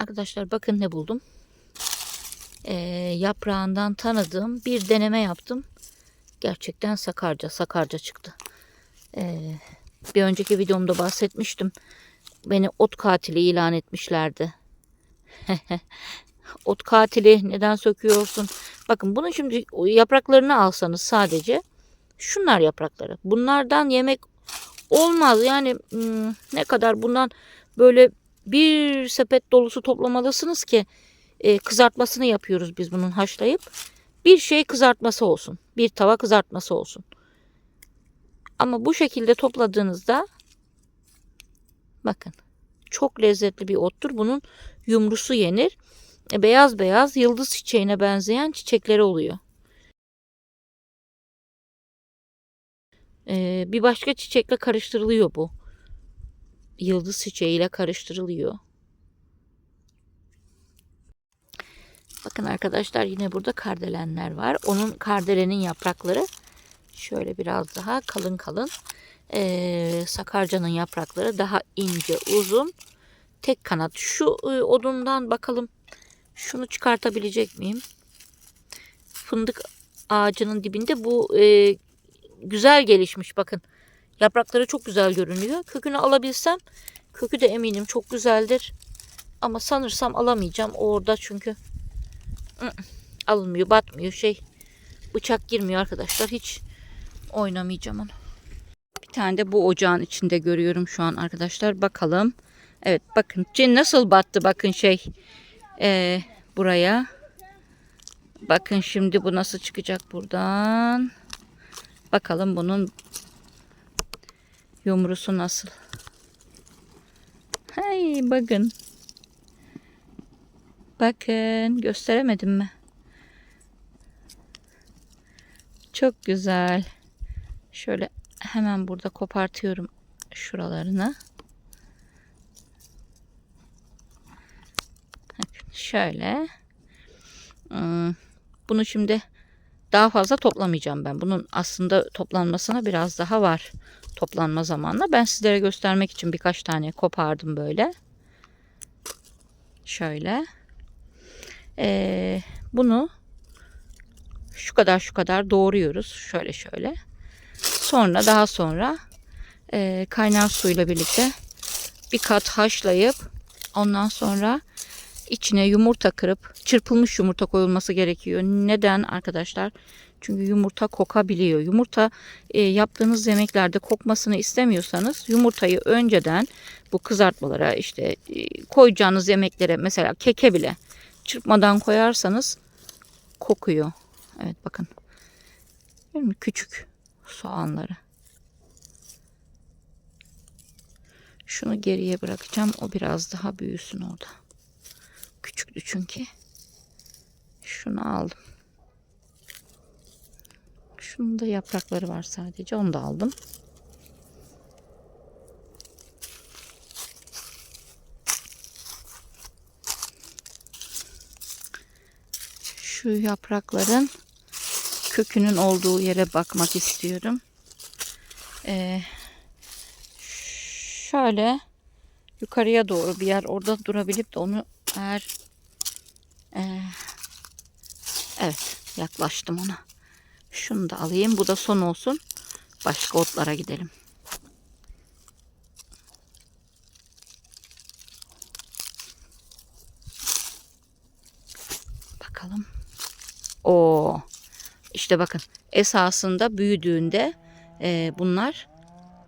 Arkadaşlar bakın ne buldum. Ee, yaprağından tanıdığım bir deneme yaptım. Gerçekten sakarca, sakarca çıktı. Ee, bir önceki videomda bahsetmiştim. Beni ot katili ilan etmişlerdi. ot katili neden söküyorsun? Bakın bunun şimdi yapraklarını alsanız sadece şunlar yaprakları. Bunlardan yemek olmaz. Yani hmm, ne kadar bundan böyle bir sepet dolusu toplamalısınız ki e, kızartmasını yapıyoruz biz bunun haşlayıp. Bir şey kızartması olsun. Bir tava kızartması olsun. Ama bu şekilde topladığınızda bakın çok lezzetli bir ottur. Bunun yumrusu yenir. E, beyaz beyaz yıldız çiçeğine benzeyen çiçekleri oluyor. E, bir başka çiçekle karıştırılıyor bu. Yıldız çiçeğiyle karıştırılıyor. Bakın arkadaşlar yine burada kardelenler var. Onun kardelenin yaprakları şöyle biraz daha kalın kalın. Ee, sakarcanın yaprakları daha ince uzun. Tek kanat. Şu e, odundan bakalım şunu çıkartabilecek miyim? Fındık ağacının dibinde bu e, güzel gelişmiş bakın. Yaprakları çok güzel görünüyor. Kökünü alabilsem kökü de eminim çok güzeldir. Ama sanırsam alamayacağım orada çünkü alınmıyor batmıyor şey bıçak girmiyor arkadaşlar hiç oynamayacağım onu. Bir tane de bu ocağın içinde görüyorum şu an arkadaşlar bakalım. Evet bakın nasıl battı bakın şey ee, buraya. Bakın şimdi bu nasıl çıkacak buradan. Bakalım bunun yumrusu nasıl. Hey bakın. Bakın gösteremedim mi? Çok güzel. Şöyle hemen burada kopartıyorum şuralarını. Şöyle. Hmm, Bunu şimdi daha fazla toplamayacağım ben. Bunun aslında toplanmasına biraz daha var. Toplanma zamanla. Ben sizlere göstermek için birkaç tane kopardım böyle. Şöyle. Ee, bunu şu kadar şu kadar doğruyoruz. Şöyle şöyle. Sonra daha sonra e, kaynar suyla birlikte bir kat haşlayıp ondan sonra içine yumurta kırıp çırpılmış yumurta koyulması gerekiyor. Neden arkadaşlar? Çünkü yumurta kokabiliyor. Yumurta e, yaptığınız yemeklerde kokmasını istemiyorsanız yumurtayı önceden bu kızartmalara işte e, koyacağınız yemeklere mesela keke bile çırpmadan koyarsanız kokuyor. Evet bakın. Küçük soğanları. Şunu geriye bırakacağım. O biraz daha büyüsün orada. Küçüktü çünkü. Şunu aldım. Şunun da yaprakları var sadece. Onu da aldım. Şu yaprakların kökünün olduğu yere bakmak istiyorum. Ee, şöyle yukarıya doğru bir yer orada durabilip de onu eğer ee, evet yaklaştım ona. Şunu da alayım. Bu da son olsun. Başka otlara gidelim. Bakalım. O işte bakın esasında büyüdüğünde e, bunlar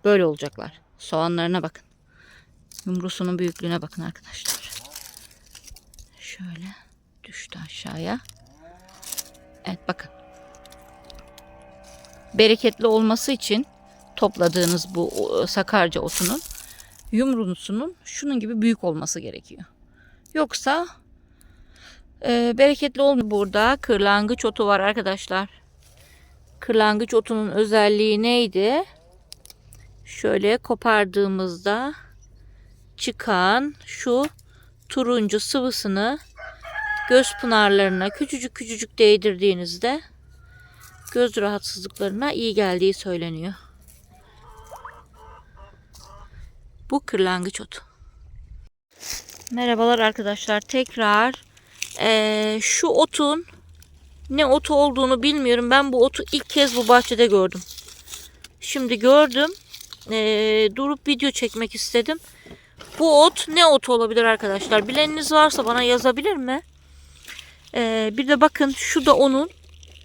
böyle olacaklar. Soğanlarına bakın. Yumrusunun büyüklüğüne bakın arkadaşlar. Şöyle düştü aşağıya. Evet bakın. Bereketli olması için topladığınız bu sakarca otunun yumrusunun şunun gibi büyük olması gerekiyor. Yoksa e, bereketli olmuyor. Burada kırlangıç otu var arkadaşlar. Kırlangıç otunun özelliği neydi? Şöyle kopardığımızda çıkan şu turuncu sıvısını göz pınarlarına küçücük küçücük değdirdiğinizde göz rahatsızlıklarına iyi geldiği söyleniyor. Bu kırlangıç otu. Merhabalar arkadaşlar. Tekrar eee, şu otun ne otu olduğunu bilmiyorum. Ben bu otu ilk kez bu bahçede gördüm. Şimdi gördüm. Eee, durup video çekmek istedim. Bu ot ne otu olabilir arkadaşlar? Bileniniz varsa bana yazabilir mi? Eee, bir de bakın şu da onun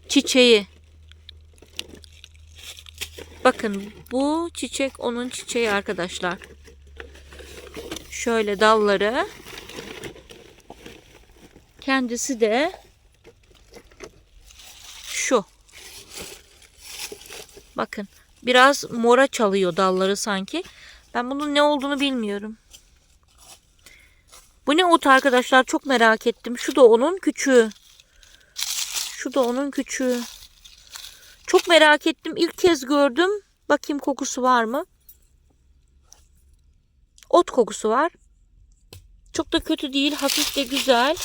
çiçeği. Bakın bu çiçek onun çiçeği arkadaşlar. Şöyle dalları. Kendisi de şu. Bakın biraz mora çalıyor dalları sanki. Ben bunun ne olduğunu bilmiyorum. Bu ne ot arkadaşlar çok merak ettim. Şu da onun küçüğü. Şu da onun küçüğü. Çok merak ettim. İlk kez gördüm. Bakayım kokusu var mı? Ot kokusu var. Çok da kötü değil. Hafif de güzel.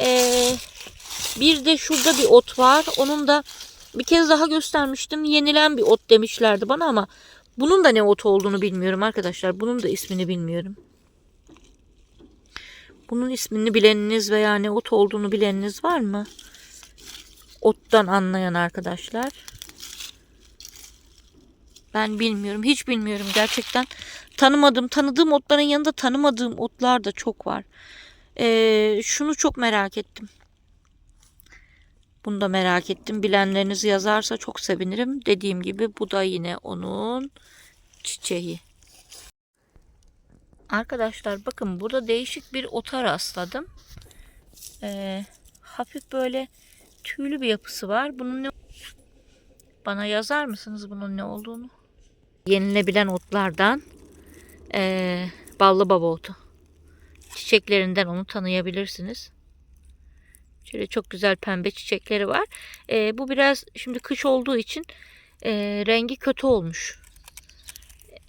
Ee, bir de şurada bir ot var. Onun da bir kez daha göstermiştim. Yenilen bir ot demişlerdi bana ama bunun da ne ot olduğunu bilmiyorum arkadaşlar. Bunun da ismini bilmiyorum. Bunun ismini bileniniz veya ne ot olduğunu bileniniz var mı? Ottan anlayan arkadaşlar. Ben bilmiyorum. Hiç bilmiyorum gerçekten. Tanımadığım, tanıdığım otların yanında tanımadığım otlar da çok var. Ee, şunu çok merak ettim. Bunu da merak ettim. Bilenleriniz yazarsa çok sevinirim. Dediğim gibi bu da yine onun çiçeği. Arkadaşlar bakın burada değişik bir ota rastladım. Ee, hafif böyle tüylü bir yapısı var. Bunun ne bana yazar mısınız bunun ne olduğunu? Yenilebilen otlardan eee ballı baba otu. Çiçeklerinden onu tanıyabilirsiniz. Şöyle çok güzel pembe çiçekleri var. Eee, bu biraz şimdi kış olduğu için eee, rengi kötü olmuş.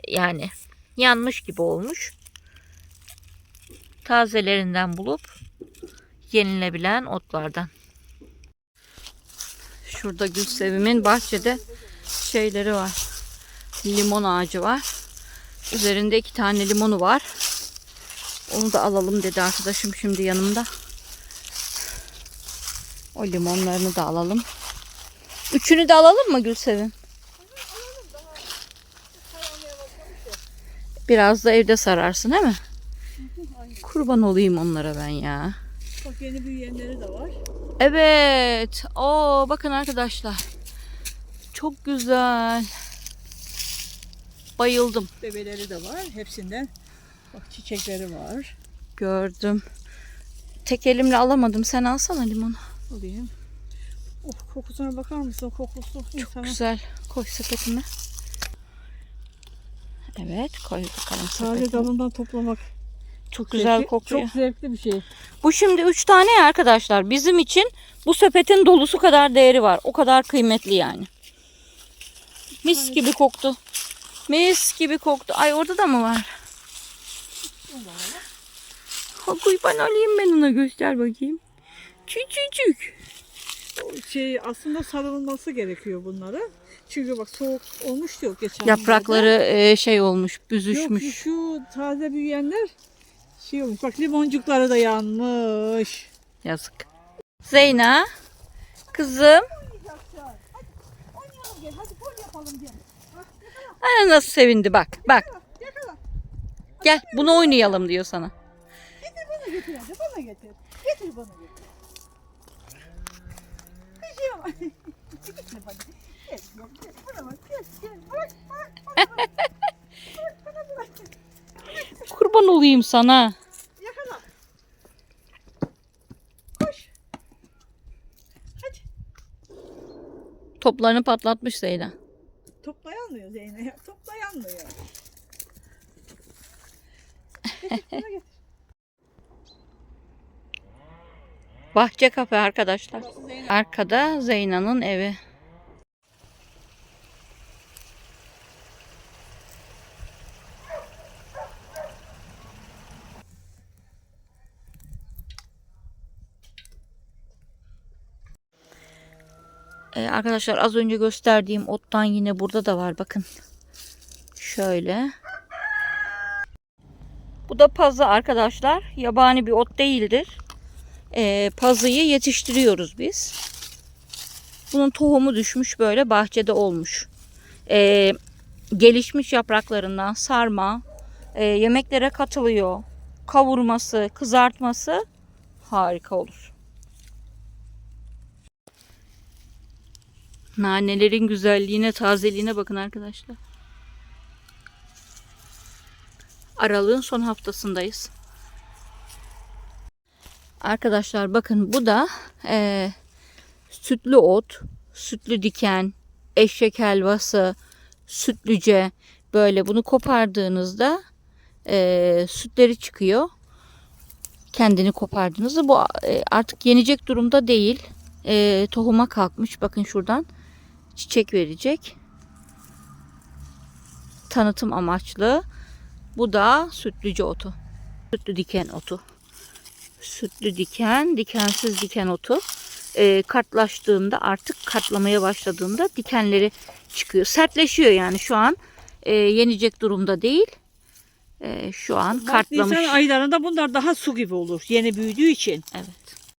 Yani yanmış gibi olmuş. Tazelerinden bulup yenilebilen otlardan. Şurada Gülsevim'in bahçede şeyleri var. Limon ağacı var. Üzerinde iki tane limonu var. Onu da alalım dedi arkadaşım şimdi yanımda. O limonlarını da alalım. Üçünü de alalım mı Gülsevim? Biraz da evde sararsın değil mi? Kurban olayım onlara ben ya. Bak yeni büyüyenleri de var. Evet. Oo bakın arkadaşlar. Çok güzel. Bayıldım. Bebeleri de var hepsinden. Bak çiçekleri var. Gördüm. Tek elimle alamadım. Sen alsana limonu. Alayım. Oh kokusuna bakar mısın? Kokusu. Çok güzel. Koy sepetime. Evet koy bakalım Sadece sepetime. dalından toplamak. Çok güzel zevkli- kokuyor. Çok zevkli bir şey. Bu şimdi 3 tane ya arkadaşlar. Bizim için bu sepetin dolusu kadar değeri var. O kadar kıymetli yani. Mis gibi koktu. Mis gibi koktu. Ay orada da mı var? Ha kurban olayım ben ona göster bakayım. Küçücük. Şey aslında sarılması gerekiyor bunlara. Çünkü bak soğuk olmuş yok geçen Yaprakları e, şey olmuş, büzüşmüş. Yok şu taze büyüyenler şey olmuş. Bak limoncukları da yanmış. Yazık. Zeyna, kızım. Ana nasıl sevindi bak. Bak. Gel bunu oynayalım diyor sana. Getir bana getir hadi bana getir. Getir bana getir. Kızım. Getir bana. Gel gel gel. Bana bak gel gel. Bırak bırak. Bırak. Kurban olayım sana. Yakala. Koş. Hadi. Toplarını patlatmış Zeyna. Toplayanmıyor Zeynep. Toplayanmıyor. Getir bana getir. Bahçe kafe arkadaşlar. Arkada Zeyna'nın evi. Ee, arkadaşlar az önce gösterdiğim ottan yine burada da var bakın. Şöyle. Bu da pazı arkadaşlar. Yabani bir ot değildir. Ee, pazıyı yetiştiriyoruz biz. Bunun tohumu düşmüş böyle bahçede olmuş. Ee, gelişmiş yapraklarından sarma, e, yemeklere katılıyor. Kavurması, kızartması harika olur. Nanelerin güzelliğine, tazeliğine bakın arkadaşlar. Aralığın son haftasındayız. Arkadaşlar bakın bu da eee, sütlü ot, sütlü diken, eşek helvası, sütlüce böyle bunu kopardığınızda eee, sütleri çıkıyor. Kendini kopardığınızda bu e, artık yenecek durumda değil. Eee, tohuma kalkmış. Bakın şuradan çiçek verecek. Tanıtım amaçlı. Bu da sütlüce otu. Sütlü diken otu. Sütlü diken, dikensiz diken otu. Ee, kartlaştığında artık katlamaya başladığında dikenleri çıkıyor. Sertleşiyor yani şu an e, yenecek durumda değil. E, şu an Mart, kartlamış. Nisan aylarında bunlar daha su gibi olur. Yeni büyüdüğü için. Evet.